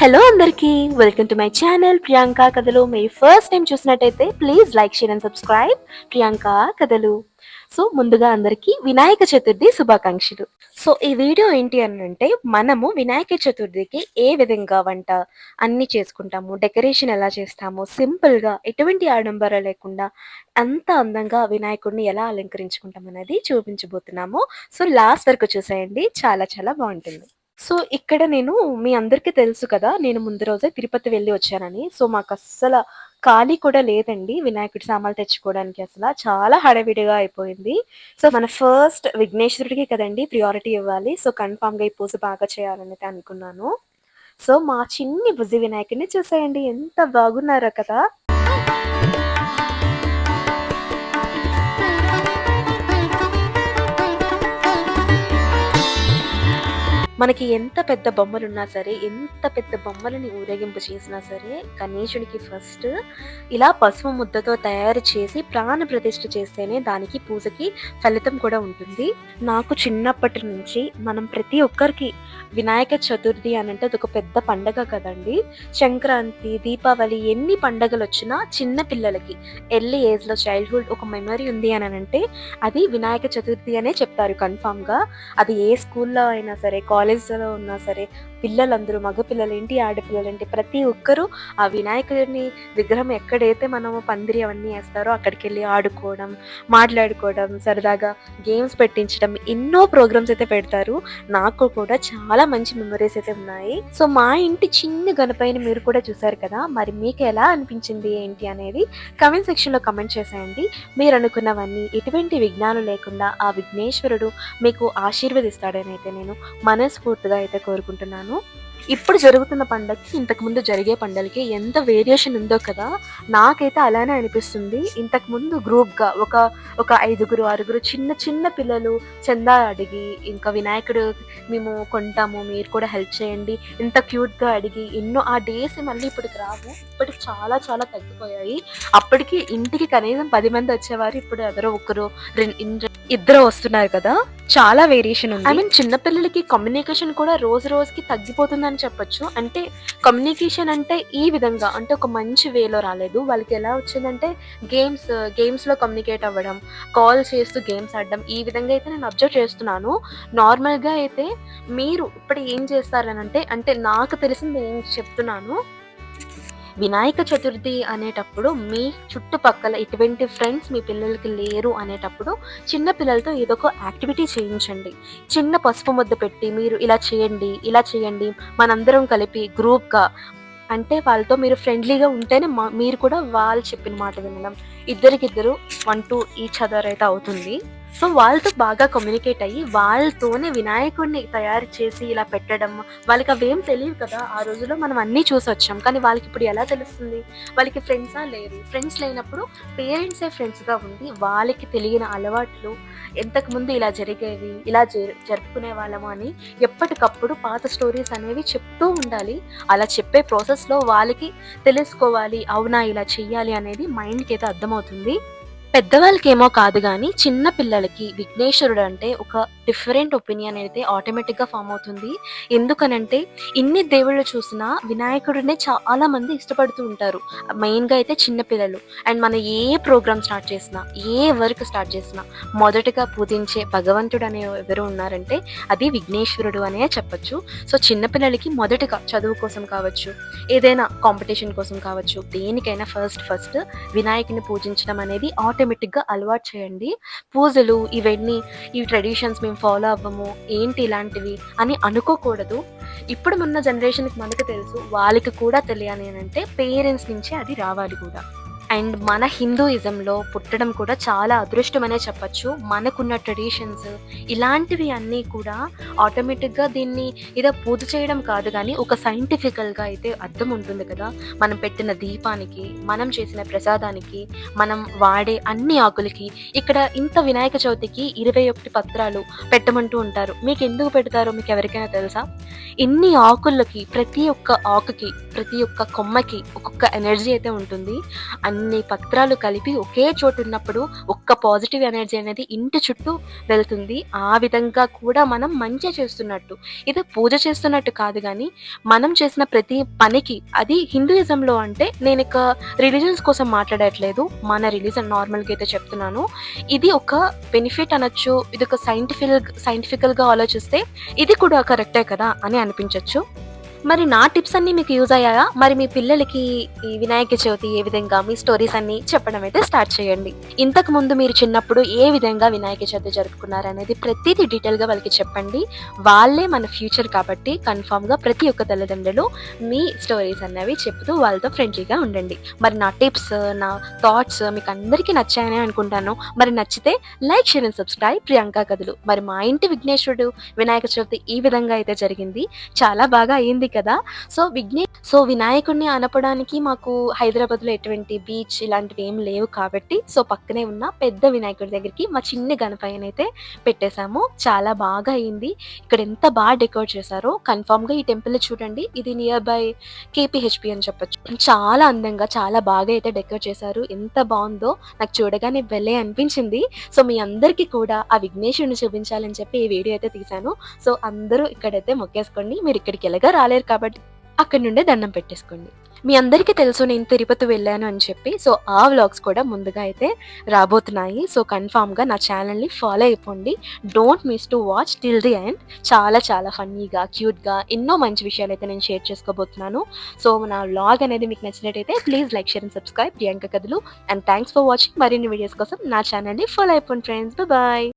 Hello అందరికీ. Welcome to my channel Priyanka కథలు మీ ఫస్ట్ టైం చూసినట్టయితే please like share and subscribe Priyanka కథలు సో ముందుగా అందరికీ వినాయక చతుర్థి శుభాకాంక్షలు. సో ఈ వీడియో ఏంటి అని అంటే మనము వినాయక చతుర్థికి ఏ విధంగా వంట అన్ని చేసుకుంటాము డెకరేషన్ ఎలా చేస్తాము సింపుల్గా ఎటువంటి ఆడంబర లేకుండా అంత అందంగా వినాయకుడిని ఎలా అలంకరించుకుంటాం అనేది చూపించబోతున్నాము. సో లాస్ట్ వరకు చూసేయండి. చాలా చాలా బాగుంటుంది. సో ఇక్కడ నేను మీ అందరికీ తెలుసు కదా నేను ముందు రోజే తిరుపతి వెళ్ళి వచ్చానని. సో మాకు అస్సలు ఖాళీ కూడా లేదండి వినాయకుడి సామాన్లు తెచ్చుకోవడానికి అసలు. చాలా హడావిడిగా అయిపోయింది. సో మన ఫస్ట్ విఘ్నేశ్వరుడికి కదండి ప్రియారిటీ ఇవ్వాలి. సో కన్ఫామ్గా ఈ పూజ బాగా చేయాలని అనుకున్నాను. సో మా చిన్ని బుజ్జి వినాయకుడిని చూసేయండి. ఎంత బాగున్నారో కదా. మనకి ఎంత పెద్ద బొమ్మలున్నా సరే ఎంత పెద్ద బొమ్మలని ఊరేగింపు చేసినా సరే గణేశుడికి ఫస్ట్ ఇలా పసుపు ముద్దతో తయారు చేసి ప్రాణ ప్రతిష్ఠ చేస్తేనే దానికి పూజకి ఫలితం కూడా ఉంటుంది. నాకు చిన్నప్పటి నుంచి మనం ప్రతి ఒక్కరికి వినాయక చతుర్థి అని అంటే అదొక పెద్ద పండగ కదండి. సంక్రాంతి దీపావళి ఎన్ని పండగలు వచ్చినా చిన్న పిల్లలకి ఎర్లీ ఏజ్లో చైల్డ్హుడ్ ఒక మెమరీ ఉంది అని అంటే అది వినాయక చతుర్థి అనే చెప్తారు కన్ఫామ్గా అది ఏ స్కూల్లో అయినా సరే కాలేజ్ కాలేజ్లో ఉన్నా సరే పిల్లలందరూ మగపిల్లలేంటి ఆడపిల్లలేంటి ఆడపిల్లలు ప్రతి ఒక్కరూ ఆ వినాయకుడిని విగ్రహం ఎక్కడైతే మనము పందిరి అవన్నీ వేస్తారో అక్కడికి వెళ్ళి ఆడుకోవడం మాట్లాడుకోవడం సరదాగా గేమ్స్ పెట్టించడం ఎన్నో ప్రోగ్రామ్స్ అయితే పెడతారు. నాకు కూడా చాలా మంచి మెమరీస్ అయితే ఉన్నాయి. సో మా ఇంటి చిన్న గనపైన మీరు కూడా చూసారు కదా మరి మీకు ఎలా అనిపించింది ఏంటి అనేది కమెంట్ సెక్షన్లో కమెంట్ చేసేయండి. మీరు అనుకున్నవన్నీ ఎటువంటి విఘ్నాలు లేకుండా ఆ విఘ్నేశ్వరుడు మీకు ఆశీర్వదిస్తాడని అయితే నేను మనస్ఫూర్తిగా అయితే కోరుకుంటున్నాను. ఇప్పుడు జరుగుతున్న పండగకి ఇంతకు ముందు జరిగే పండగకి ఎంత వేరియేషన్ ఉందో కదా నాకైతే అలానే అనిపిస్తుంది. ఇంతకు ముందు గ్రూప్గా ఒక ఒక ఐదుగురు ఆరుగురు చిన్న చిన్న పిల్లలు చందా అడిగి ఇంకా వినాయకుడు మేము కొంటాము మీరు కూడా హెల్ప్ చేయండి ఇంత క్యూట్గా అడిగి ఎన్నో ఆ డేస్ మళ్ళీ ఇప్పటికి రావు. ఇప్పటికి చాలా చాలా తగ్గిపోయాయి. అప్పటికి ఇంటికి కనీసం పది మంది వచ్చేవారు ఇప్పుడు ఎవరో ఒకరు రెండు ఇద్దరు వస్తున్నారు కదా చాలా వేరియేషన్ ఉంది. ఐ మీన్ చిన్నపిల్లలకి కమ్యూనికేషన్ కూడా రోజు రోజుకి తగ్గిపోతుందని చెప్పొచ్చు. అంటే కమ్యూనికేషన్ అంటే ఈ విధంగా అంటే ఒక మంచి వేలో రాలేదు. వాళ్ళకి ఎలా వచ్చిందంటే గేమ్స్ గేమ్స్లో కమ్యూనికేట్ అవ్వడం కాల్ చేస్తూ గేమ్స్ ఆడడం ఈ విధంగా అయితే నేను అబ్జర్వ్ చేస్తున్నాను. నార్మల్గా అయితే మీరు ఇప్పుడు ఏం చేస్తారనంటే అంటే నాకు తెలిసింది ఏం చెప్తున్నాను. వినాయక చతుర్థి అనేటప్పుడు మీ చుట్టుపక్కల ఎటువంటి ఫ్రెండ్స్ మీ పిల్లలకి లేరు అనేటప్పుడు చిన్న పిల్లలతో ఏదో ఒక యాక్టివిటీ చేయించండి. చిన్న పసుపు ముద్ద పెట్టి మీరు ఇలా చేయండి ఇలా చేయండి మనందరం కలిపి గ్రూప్గా అంటే వాళ్ళతో మీరు ఫ్రెండ్లీగా ఉంటేనే మా- మీరు కూడా వాళ్ళు చెప్పిన మాట వినడం. ఇద్దరికిద్దరు వన్ టూ ఈచ్ అదర్ అయితే అవుతుంది. సో వాళ్ళతో బాగా కమ్యూనికేట్ అయ్యి వాళ్ళతోనే వినాయకుడిని తయారు చేసి ఇలా పెట్టడం వాళ్ళకి అవేం తెలియదు కదా ఆ రోజుల్లో మనం అన్నీ చూసి వచ్చాం. కానీ వాళ్ళకి ఇప్పుడు ఎలా తెలుస్తుంది? వాళ్ళకి ఫ్రెండ్సా లేరు. ఫ్రెండ్స్ లేనప్పుడు పేరెంట్సే ఫ్రెండ్స్గా ఉండి వాళ్ళకి తెలియని అలవాట్లు ఎంతకు ముందు ఇలా జరిగేవి ఇలా జరుపుకునే వాళ్ళము అని ఎప్పటికప్పుడు పాత స్టోరీస్ అనేవి చెప్తూ ఉండాలి. అలా చెప్పే ప్రాసెస్లో వాళ్ళకి తెలుసుకోవాలి అవునా ఇలా చెయ్యాలి అనేది మైండ్కి అయితే అర్థమవుతుంది. పెద్దవాళ్ళకి పెద్దవాళ్ళకేమో కాదు కానీ చిన్న పిల్లలకి విఘ్నేశ్వరుడు అంటే ఒక డిఫరెంట్ ఒపీనియన్ అయితే ఆటోమేటిక్గా ఫామ్ అవుతుంది. ఎందుకనంటే ఇన్ని దేవుళ్ళు చూసినా వినాయకుడినే చాలా మంది ఇష్టపడుతూ ఉంటారు. మెయిన్గా అయితే చిన్న పిల్లలు. అండ్ మనం ఏ ప్రోగ్రామ్ స్టార్ట్ చేసినా ఏ వర్క్ స్టార్ట్ చేసినా మొదటగా పూజించే భగవంతుడు అనే ఎవరు ఉన్నారంటే అది విఘ్నేశ్వరుడు అనే చెప్పచ్చు. సో చిన్నపిల్లలకి మొదటగా చదువు కోసం కావచ్చు ఏదైనా కాంపిటీషన్ కోసం కావచ్చు దేనికైనా ఫస్ట్ ఫస్ట్ వినాయకుని పూజించడం అనేది ఆటోమేటిక్గా అలవాటు చేయండి. పూజలు ఇవన్నీ ఈ ట్రెడిషన్స్ మేము ఫాలో అవ్వము ఏంటి ఇలాంటివి అని అనుకోకూడదు. ఇప్పుడు ఉన్న జనరేషన్కి మనకు తెలుసు వాళ్ళకి కూడా తెలియాలి అని అంటే పేరెంట్స్ నుంచే అది రావాలి కూడా. అండ్ మన హిందూయిజంలో పుట్టడం కూడా చాలా అదృష్టమనే చెప్పచ్చు. మనకున్న ట్రెడిషన్స్ ఇలాంటివి అన్నీ కూడా ఆటోమేటిక్గా దీన్ని ఏదో పూజ చేయడం కాదు కానీ ఒక సైంటిఫికల్గా అయితే అర్థం ఉంటుంది కదా. మనం పెట్టిన దీపానికి మనం చేసిన ప్రసాదానికి మనం వాడే అన్ని ఆకులకి ఇక్కడ ఇంత వినాయక చవితికి ఇరవై ఒకటి పత్రాలు పెట్టమంటూ ఉంటారు. మీకు ఎందుకు పెడతారో మీకు ఎవరికైనా తెలుసా? ఇన్ని ఆకులకి ప్రతి ఒక్క ఆకుకి ప్రతి ఒక్క కొమ్మకి ఒక్కొక్క ఎనర్జీ అయితే ఉంటుంది. అన్ని పత్రాలు కలిపి ఒకే చోటు ఉన్నప్పుడు ఒక్క పాజిటివ్ ఎనర్జీ అనేది ఇంటి చుట్టూ వెళ్తుంది. ఆ విధంగా కూడా మనం మంచి చేస్తున్నట్టు. ఇది పూజ చేస్తున్నట్టు కాదు కానీ మనం చేసిన ప్రతి పనికి అది హిందూయిజంలో అంటే నేను ఇక రిలీజన్స్ కోసం మాట్లాడట్లేదు. మన రిలీజన్ నార్మల్‌గా అయితే చెప్తున్నాను. ఇది ఒక బెనిఫిట్ అనొచ్చు. ఒక సైంటిఫిక్ సైంటిఫికల్‌గా ఆలోచిస్తే ఇది కూడా కరెక్టే కదా! అని అనిపించవచ్చు మరి నా టిప్స్ అన్నీ మీకు యూజ్ అయ్యాయా? మరి మీ పిల్లలకి ఈ వినాయక చవితి ఏ విధంగా మీ స్టోరీస్ అన్ని చెప్పడం అయితే స్టార్ట్ చేయండి. ఇంతకు ముందు మీరు చిన్నప్పుడు ఏ విధంగా వినాయక చవితి జరుపుకున్నారు అనేది ప్రతిదీ డీటెయిల్ డీటెయిల్‌గా వాళ్ళకి చెప్పండి. వాళ్ళే మన ఫ్యూచర్ కాబట్టి కన్ఫర్మ్‌గా ప్రతి ఒక్క తల్లిదండ్రులు మీ స్టోరీస్ అన్నవి చెప్తూ వాళ్ళతో ఫ్రెండ్లీగా ఉండండి. మరి నా టిప్స్, నా థాట్స్ మీకు అందరికీ నచ్చాయనే అనుకుంటాను. మరి నచ్చితే like, share and subscribe Priyanka కథలు. మరి మా ఇంటి విఘ్నేశ్వరుడు వినాయక చవితి ఈ విధంగా అయితే జరిగింది. చాలా బాగా అయింది కదా! సో విఘ్నే సో వినాయకుడిని అనపడానికి మాకు హైదరాబాద్‌లో ఎటువంటి బీచ్ ఇలాంటివి ఏం లేవు కాబట్టి సో పక్కనే ఉన్న పెద్ద వినాయకుడి దగ్గరికి మా చిన్న గణపయ్యని అయితే పెట్టేశాము చాలా బాగా అయింది. ఇక్కడ ఎంత బాగా డెకరేట్ చేశారో కన్ఫర్మ్‌గా ఈ టెంపుల్ చూడండి. ఇది నియర్ బై కేపీహెచ్పి అని చెప్పొచ్చు. చాలా అందంగా చాలా బాగా అయితే డెకరేట్ చేశారు. ఎంత బాగుందో నాకు చూడగానే భలే అనిపించింది. సో మీ అందరికీ కూడా ఆ విఘ్నేశ్వరుని చూపించాలని చెప్పి ఈ వీడియో అయితే తీశాను. సో అందరూ ఇక్కడైతే మొక్కేసుకోండి. మీరు ఇక్కడికి ఎలాగో వెళ్ళారు కాబట్టి అక్కడి నుండే దండం పెట్టేసుకోండి. మీ అందరికీ తెలుసు నేను తిరుపతి వెళ్ళాను అని చెప్పి. సో ఆ వ్లాగ్స్ కూడా ముందుగా అయితే రాబోతున్నాయి. సో కన్ఫామ్గా నా ఛానల్ని ఫాలో అయిపోండి. Don't miss to watch till the end. చాలా చాలా ఫన్నీగా, క్యూట్‌గా ఎన్నో మంచి విషయాలు అయితే నేను షేర్ చేసుకోబోతున్నాను. సో నా వ్లాగ్ అనేది మీకు నచ్చినట్టయితే please like, share and subscribe Priyanka కథలు. And thanks for watching. మరిన్ని వీడియోస్ కోసం నా ఛానల్ని ఫాలో అయిపోండి ఫ్రెండ్స్. బాయ్